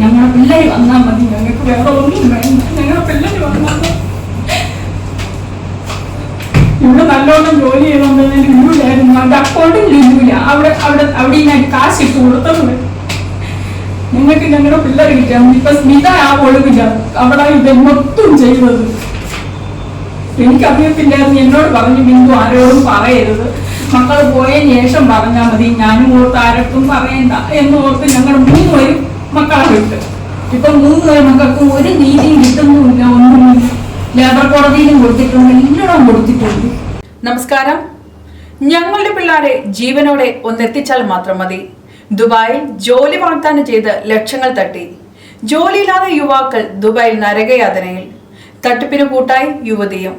ഞങ്ങളുടെ പിള്ളേർ വന്നാൽ മതി. ഞങ്ങൾക്ക് വേറെ ഒന്നും വേണ്ട ഞങ്ങളുടെ പിള്ളേർ വന്നാൽ ഇവിടെ നല്ലോണം ജോലി ചെയ്തുകൊണ്ട് ലുലുലായിരുന്നു അവരുടെ അക്കൗണ്ടിൽ ലുലുല അവിടെ അവിടെ അവിടെ ഞാൻ കാശ് ഇട്ട് കൊടുത്തത് ഞങ്ങൾക്ക് ഞങ്ങളുടെ പിള്ളേർ കിട്ടിയാൽ ഇപ്പൊ സ്മിത ആ ഒളിവില്ല അവിടെ ഇത് മൊത്തം ചെയ്തത്. എനിക്ക് അറിയത്തില്ലായിരുന്നു എന്നോട് പറഞ്ഞു ബിന്ദു ആരോടും പറയരുത്. മക്കൾ പോയ ശേഷം പറഞ്ഞാൽ മതി. ഞാനും ഓർത്ത് ആരൊട്ടും പറയണ്ട. എന്ന് ഓർത്ത് ഞങ്ങൾ മൂന്ന് പേരും മക്കളെ വിട്ട് ഇപ്പൊ മൂന്ന് പേര് മക്കൾക്ക് ഒരു നീതിയും കിട്ടുന്നുമില്ല ഒന്നുമില്ല. ലേബർ കോടതിയിലും കൊടുത്തിട്ടുണ്ട് ഇല്ലടം കൊടുത്തിട്ടുണ്ട്. നമസ്കാരം. ഞങ്ങളുടെ പിള്ളേരെ ജീവനോടെ ഒന്നെത്തിച്ചാൽ മാത്രം മതി. ദുബായിൽ ജോലി വാഗ്ദാനം ചെയ്ത് ലക്ഷങ്ങൾ തട്ടി. ജോലിയില്ലാതെ യുവാക്കൾ ദുബായിൽ നരകയാതനയിൽ തട്ടിപ്പിന് കൂട്ടായി യുവതിയും.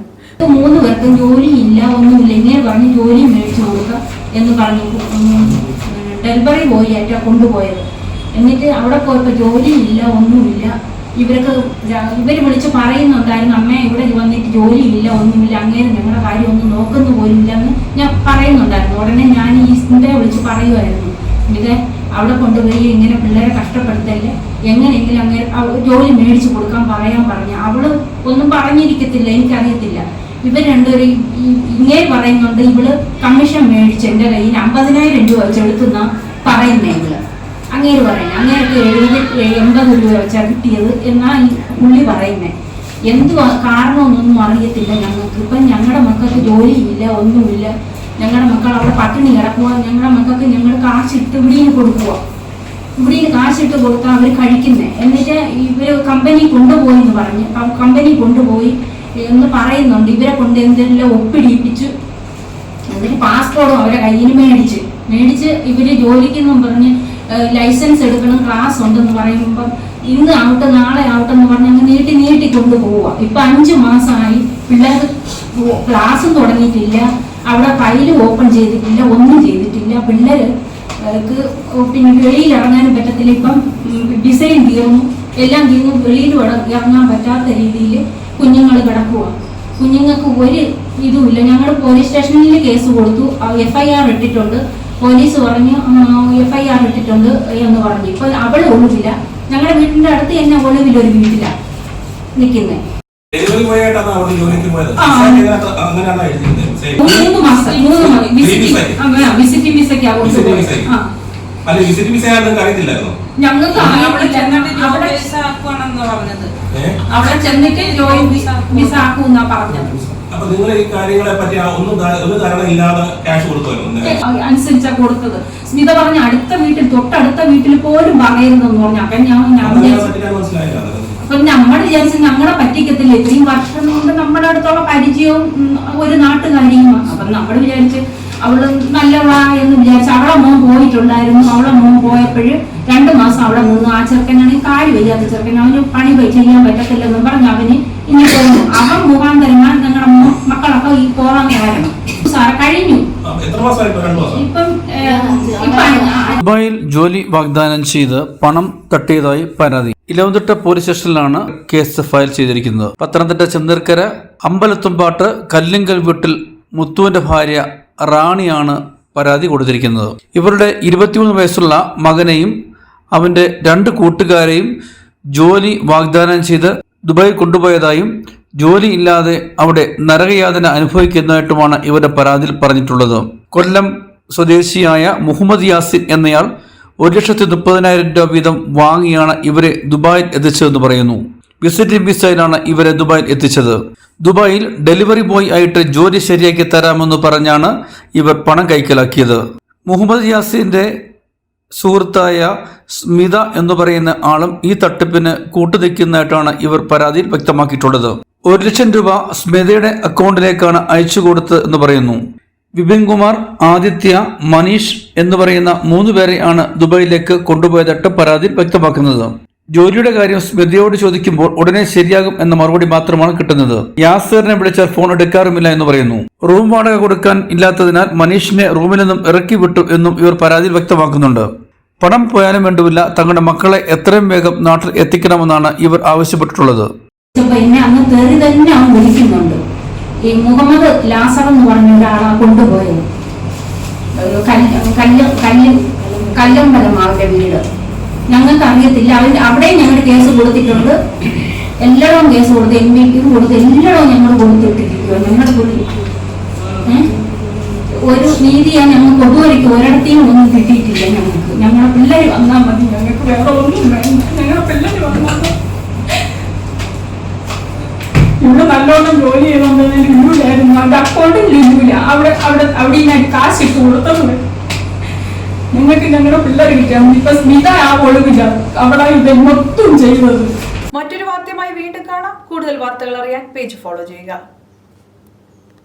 മൂന്ന് പേർക്കും ജോലിയില്ല ഒന്നുമില്ല. ഇങ്ങനെ പറഞ്ഞ് ജോലി മേടിച്ചു കൊടുക്കുക എന്ന് പറഞ്ഞു ഡെലിവറി ബോയ് ആയിട്ടാണ് കൊണ്ടുപോയത്. എന്നിട്ട് അവിടെ പോയപ്പോ ജോലിയില്ല ഒന്നുമില്ല. ഇവർക്ക് ര- ഇവർ വിളിച്ച് പറയുന്നുണ്ടായിരുന്നു അമ്മ ഇവിടെ വന്നിട്ട് ജോലിയില്ല ഒന്നുമില്ല അങ്ങനെ ഞങ്ങളുടെ കാര്യം ഒന്നും നോക്കുന്നു പോലില്ല എന്ന് ഞാൻ പറയുന്നുണ്ടായിരുന്നു. ഉടനെ ഞാൻ ഈ ഇന്ദിരെ വിളിച്ച് പറയുമായിരുന്നു ഇത് അവിടെ കൊണ്ടുപോയി ഇങ്ങനെ പിള്ളേരെ കഷ്ടപ്പെടുത്തല്ലേ? എങ്ങനെയെങ്കിലും അങ്ങനെ ജോലി മേടിച്ചു കൊടുക്കാൻ പറയാൻ പറഞ്ഞു. അവൾ ഒന്നും പറഞ്ഞിരിക്കത്തില്ല എനിക്കറിയത്തില്ല. ഇവർ രണ്ടുപേരും ഇങ്ങനെ പറയുന്നുണ്ട് ഇവൾ കമ്മീഷൻ മേടിച്ച് എന്റെ കയ്യിൽ അമ്പതിനായിരം രൂപ വെച്ച് എടുത്തുന്ന പറയുന്നേ. അങ്ങേര് പറയുന്നത് അങ്ങേർക്ക് എഴുപത് എൺപത് രൂപ വെച്ചാൽ കിട്ടിയത് എന്നാണ് ഈ പുള്ളി പറയുന്നത് എന്ത് കാരണമൊന്നും അറിയത്തില്ല ഞങ്ങൾക്ക്. ഇപ്പം ഞങ്ങളുടെ മക്കൾക്ക് ജോലിയില്ല ഒന്നുമില്ല. ഞങ്ങളുടെ മക്കൾ അവിടെ പട്ടിണി കിടക്കുക ഞങ്ങളുടെ മക്കൾക്ക് ഞങ്ങൾ കാശിട്ട് ഇവിടെയും കൊടുക്കുക ഇവിടെയും കാശിട്ട് കൊടുത്താൽ അവർ കഴിക്കുന്നത് എന്നിട്ട് ഇവർ കമ്പനി കൊണ്ടുപോയി എന്ന് പറഞ്ഞ് കമ്പനി കൊണ്ടുപോയി എന്ന് പറയുന്നുണ്ട്. ഇവരെ കൊണ്ട് എന്തെല്ലാം ഒപ്പിടിയിപ്പിച്ചു എന്നിട്ട് പാസ്പോർട്ടും അവരെ കയ്യിൽ മേടിച്ച്. മേടിച്ച് ഇവർ ജോലിക്കെന്നും പറഞ്ഞ് ലൈസൻസ് എടുക്കണം ക്ലാസ് ഉണ്ടെന്ന് പറയുമ്പം ഇന്ന് ആവട്ടെ നാളെ ആവട്ടെ എന്ന് പറഞ്ഞ് അങ്ങ് നീട്ടി നീട്ടി കൊണ്ടുപോവുക. ഇപ്പൊ അഞ്ചു മാസമായി പിള്ളേർ ക്ലാസ്സും തുടങ്ങിയിട്ടില്ല അവിടെ ഫയൽ ഓപ്പൺ ചെയ്തിട്ടില്ല ഒന്നും ചെയ്തിട്ടില്ല. പിള്ളേര് പിന്നെ വെളിയിൽ ഇറങ്ങാനും പറ്റത്തില്ല. ഇപ്പം ഡിസൈൻ തീർന്നു. എല്ലാം തീർന്നു. വെളിയിൽ ഇറങ്ങാൻ പറ്റാത്ത രീതിയിൽ കുഞ്ഞുങ്ങൾ കിടക്കുക കുഞ്ഞുങ്ങൾക്ക് ഒരു ഇതുമില്ല ഞങ്ങൾ പോലീസ് സ്റ്റേഷനിൽ കേസ് കൊടുത്തു. എഫ് ഐ ആർ ഇട്ടിട്ടുണ്ട്. പോലീസ് പറഞ്ഞു എഫ് ഐ ആർ ഇട്ടിട്ടുണ്ട് എന്ന് പറഞ്ഞു. ഇപ്പൊ അവൾ ഒളിവില്ല ഞങ്ങളുടെ വീടിന്റെ അടുത്ത് തന്നെ ഒളിവിൽ ഒരു വീട്ടിലാണ് നിൽക്കുന്നത് ഡെലിവറി ബോയ് ആയിട്ടാണ് അവിടെ ജോലിക്ക് പോയത്? ആ. ഇതിനകത്ത് അങ്ങനെയാണ് മൂന്ന് മാസം മൂന്ന് മാസം. Three വിസിറ്റിംഗ് weeks ആയി. ആ വിസിറ്റിംഗ് വിസയ്ക്കാ Visiting കൊണ്ടുപോയത് visa ആയി. ആ. അല്ല വിസിറ്റ് വിസ ആണെന്ന് അറിയത്തില്ലായിരുന്നു ഞങ്ങൾക്ക് അവിടെ ചെന്നിട്ട് ജോയിൻ വിസ ആക്കൂന്നാ പറഞ്ഞത്. അപ്പൊ നിങ്ങൾ ഈ കാര്യങ്ങളെ പറ്റി ഒന്നും ഒരു ധാരണ ഇല്ലാതെ ക്യാഷ് കൊടുക്കുമായിരുന്നു ഏ, അനുസരിച്ചാ കൊടുത്തത്. സ്മിത പറഞ്ഞ അടുത്ത വീട്ടിൽ തൊട്ടടുത്ത വീട്ടിൽ പോലും പറയരുതെന്ന് പറഞ്ഞു അപ്പൊ ഞാൻ അപ്പൊ നമ്മൾ വിചാരിച്ചു ഞങ്ങളെ പറ്റിക്കത്തില്ല. ഇത്രയും വർഷം കൊണ്ട് നമ്മുടെ അടുത്തുള്ള പരിചയവും ഒരു നാട്ടുകാരിയുമാണ്. അപ്പൊ നമ്മൾ വിചാരിച്ച് അവൾ നല്ലവളാ എന്ന് വിചാരിച്ചു അവളെ മോൻ പോയിട്ടുണ്ടായിരുന്നു. അവളെ മോൻ പോയപ്പോഴ് രണ്ടു മാസം അവിടെ മൂന്ന് ആ ചെറുക്കനാണെങ്കിൽ കാൽ വയ്യാത്ത ചെറുക്കൻ അവന് പണി പോയി ചെയ്യാൻ പറ്റത്തില്ലെന്ന് പറഞ്ഞു അവന് ഇനി പോകുന്നു അവൻ മുഖാന്തരമാണ് ഞങ്ങളുടെ മോ- മക്കളൊക്കെ ഈ പോകാൻ കാരണം. സാറ കഴിഞ്ഞു. ഇപ്പൊ? മാസം. ഇപ്പം ഏ, ദുബായിൽ ജോലി വാഗ്ദാനം ചെയ്ത് പണം തട്ടിയതായി പരാതി. ഇലവന്തിട്ട പോലീസ് സ്റ്റേഷനിലാണ് കേസ് ഫയൽ ചെയ്തിരിക്കുന്നത്. പത്തനംതിട്ട ചെന്നീർക്കര അമ്പലത്തുംപാട്ട് കല്ലിങ്കൽ വീട്ടിൽ മുത്തുവിന്റെ ഭാര്യ റാണിയാണ് പരാതി കൊടുത്തിരിക്കുന്നത്. ഇവരുടെ ഇരുപത്തിമൂന്ന് വയസ്സുള്ള മകനെയും അവന്റെ രണ്ട് കൂട്ടുകാരെയും ജോലി വാഗ്ദാനം ചെയ്ത് ദുബായി കൊണ്ടുപോയതായും ജോലി ഇല്ലാതെ അവിടെ നരകയാതന അനുഭവിക്കുന്നതായിട്ടുമാണ് ഇവരുടെ പരാതിയിൽ പറഞ്ഞിട്ടുള്ളത്. കൊല്ലം സ്വദേശിയായ മുഹമ്മദ് യാസിൻ എന്നയാൾ ഒരു ലക്ഷത്തി മുപ്പതിനായിരം രൂപ വീതം വാങ്ങിയാണ് ഇവരെ ദുബായിൽ എത്തിച്ചതെന്ന് പറയുന്നു. വിസിറ്റിംഗ് വിസയിലാണ് ഇവരെ ദുബായിൽ എത്തിച്ചത്. ദുബായിൽ ഡെലിവറി ബോയ് ആയിട്ട് ജോലി ശരിയാക്കി തരാമെന്ന് പറഞ്ഞാണ് ഇവർ പണം കൈക്കലാക്കിയത്. മുഹമ്മദ് യാസിന്റെ സുഹൃത്തായ സ്മിത എന്ന് പറയുന്ന ആളും ഈ തട്ടിപ്പിന് കൂട്ടുനിൽക്കുന്നതായിട്ടാണ് ഇവർ പരാതിയിൽ വ്യക്തമാക്കിയിട്ടുള്ളത്. ഒരു ലക്ഷം രൂപ സ്മിതയുടെ അക്കൗണ്ടിലേക്കാണ് അയച്ചു കൊടുത്തത് എന്ന് പറയുന്നു. വിപിൻ കുമാർ ആദിത്യ മനീഷ് എന്ന് പറയുന്ന മൂന്ന് പേരെയാണ് ദുബായിലേക്ക് കൊണ്ടുപോയതായിട്ട് പരാതിയിൽ വ്യക്തമാക്കുന്നത്. ജോലിയുടെ കാര്യം സ്മൃതിയോട് ചോദിക്കുമ്പോൾ ഉടനെ ശരിയാകും എന്ന മറുപടി മാത്രമാണ് കിട്ടുന്നത്. യാസറിനെ വിളിച്ചാൽ ഫോൺ എടുക്കാറുമില്ല എന്ന് പറയുന്നു. റൂം വാടക കൊടുക്കാൻ ഇല്ലാത്തതിനാൽ മനീഷിനെ റൂമിൽ നിന്നും ഇറക്കി വിട്ടു എന്നും ഇവർ പരാതിയിൽ വ്യക്തമാക്കുന്നുണ്ട്. പണം പോയാലും വേണ്ടുമില്ല തങ്ങളുടെ മക്കളെ എത്രയും വേഗം നാട്ടിൽ എത്തിക്കണമെന്നാണ് ഇവർ ആവശ്യപ്പെട്ടിട്ടുള്ളത്. എന്നെ തന്നെ ഈ മുഹമ്മദ് ലാസർ എന്ന് പറഞ്ഞ ഒരാളാ കൊണ്ടുപോയത്. കല്ല് കല്ല് കല്ല് കല്ലമ്പലം വീട്. ഞങ്ങൾക്ക് അറിയത്തില്ല അവർ അവിടെയും ഞങ്ങൾ കേസ് കൊടുത്തിട്ടുണ്ട്. എല്ലായിടവും കേസ് കൊടുത്ത് എം പിക്കും കൊടുത്ത് എല്ലായിടവും ഞങ്ങൾ കൊടുത്തിട്ടിരിക്കുക ഞങ്ങളുടെ കൂടി? ഒരു നീതിയാ ഞങ്ങൾ ഒതുവരയ്ക്ക് ഒരിടത്തെയും ഒന്നും കിട്ടിയിട്ടില്ല ഞങ്ങൾക്ക്. ഞങ്ങളുടെ പിള്ളേർ വന്നാൽ മതി. ഞങ്ങൾക്ക് വേറെ ഒന്നും ഇവിടെ നല്ലോണം ജോലി ചെയ്തോണ്ടെങ്കിൽ ലില്ലൂലായിരുന്നു അവിടെ അക്കൗണ്ടിൽ ലില്ലൂല അവിടെ അവിടെ അവിടെ ഞാൻ ഇട്ട് കൊടുത്തത് ഞങ്ങൾക്ക് ഞങ്ങളുടെ പിള്ളേർ കിട്ടിയാൽ ഇപ്പൊ സ്മിത ആ ഒളിവില്ല അവിടെ ഇത് മൊത്തം ചെയ്യുന്നത്. മറ്റൊരു വാർത്തയുമായി വീണ്ടും കാണാം. കൂടുതൽ വാർത്തകൾ അറിയാൻ പേജ് ഫോളോ ചെയ്യുക.